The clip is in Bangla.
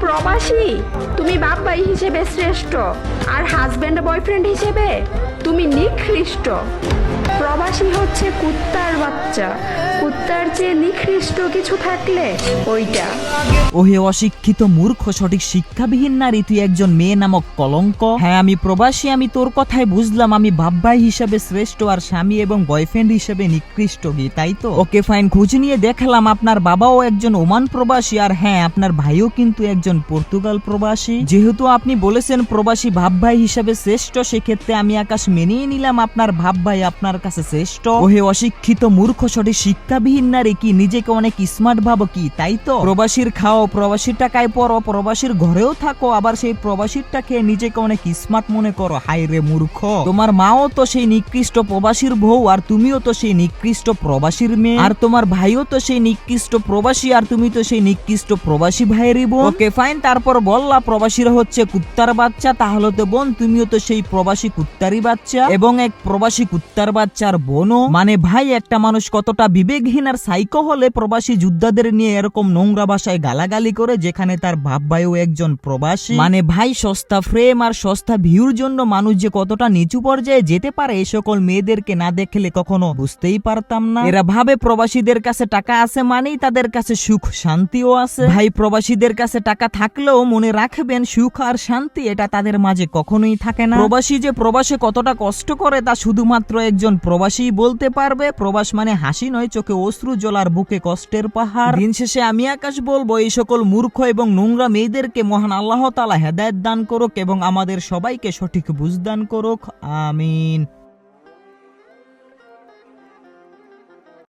প্রবাসী? তুমি বাপ ভাই হিসেবে শ্রেষ্ঠ। আর হাজব্যান্ড বয়ফ্রেন্ড হিসেবে? তুমি নিকৃষ্ট। প্রবাসী হচ্ছে কুত্তার বাচ্চা। কুত্তার চেয়ে নিকৃষ্ট কিছু থাকলে ওইটা। ওহে অশিক্ষিত মূর্খ, সঠিক শিক্ষাবিহীন নারী, তুই একজন মেয়ে নামক কলঙ্ক? হ্যাঁ আমি প্রবাসী, আমি তোর কথাই বুঝলাম। আমি বাপ ভাই হিসেবে শ্রেষ্ঠ আর স্বামী এবং বয়ফ্রেন্ড হিসেবে নিকৃষ্ট গি তাই তো? ওকে ফাইন খোঁজ নিয়ে দেখালাম, আপনার বাবাও একজন ওমান প্রবাসী আর হ্যাঁ আপনার ভাইও কিন্তু একজন পর্তুগাল প্রবাসী। যেহেতু আপনি বলেছেন প্রবাসী ভাব ভাই হিসেবে শ্রেষ্ঠ, সেক্ষেত্রে আমি আকাশ মেনেই নিলাম আপনার ভাব ভাই আপনার কাছে শ্রেষ্ঠ। ওহে অশিক্ষিত মূর্খ সঠিক শিক্ষাবিহীন নারী কি নিজেকে অনেক স্মার্ট ভাবো কি, তাই তো? প্রবাসীর খাও, প্রবাসীর টাকায় পড়ো, প্রবাসীর ঘরেও থাকো, আবার সেই প্রবাসীরটা খেয়ে নিজেকে অনেক স্মার্ট মনে করো। হাই রে মূর্খ! তোমার মাও তো সেই নিকৃষ্ট প্রবাসীর বউ, আর তুমিও তো সেই নিকৃষ্ট প্রবাসীর মেয়ে। আর তোমার ভাইও তো সেই নিকৃষ্ট প্রবাসী, আর তুমি তো সেই নিকৃষ্ট প্রবাসী ভাইয়েরই বোন। ওকে ফাইন তারপর বললা, প্রবাসীরা হচ্ছে কুত্তার বাচ্চা, তাহলে তো বোন, তুমিও তো সেই প্রবাসী কুত্তারই বাচ্চা এবং এক প্রবাসী কুত্তার বাচ্চার বোনও। মানে ভাই, একটা মানুষ কতটা বিবেকহীন আর সাইকো হলে প্রবাসী যোদ্ধাদের নিয়ে এরকম নোংরা ভাষায় গালাগালি করে, যেখানে তার বাপ ভাইও একজন প্রবাসী। মানে ভাই, সস্তা ফ্রেম আর সস্তা ভিউর জন্য মানুষ যে কতটা নিচু পর্যায়ে যেতে পারে এই সকল মেয়েদেরকে না দেখলে কখনো বুঝতেই পারতাম না। এরা ভাবে প্রবাসীদের কাছে টাকা আছে মানেই তাদের কাছে সুখ, শান্তিও আছে। ভাই, প্রবাসীদের কাছে টাকা থাকলেও মনে রাখবেন সুখ আর শান্তি, এটা তাদের মাঝে কখনোই থাকে না। প্রবাসী যে প্রবাসে কতটা কষ্ট করে তা শুধুমাত্র একজন প্রবাসী বলতে পারবে। প্রবাস মানে হাসি নয়, চোখে অশ্রু, জলার বুকে কষ্টের পাহাড়। দিন শেষে আমি আকাশ বলব, এই সকল মূর্খ এবং নোংরা মেয়েদেরকে মহান আল্লাহ তালা হেদায়ত দান করুক এবং আমাদের সবাইকে সঠিক বুঝদান করুক। আমিন।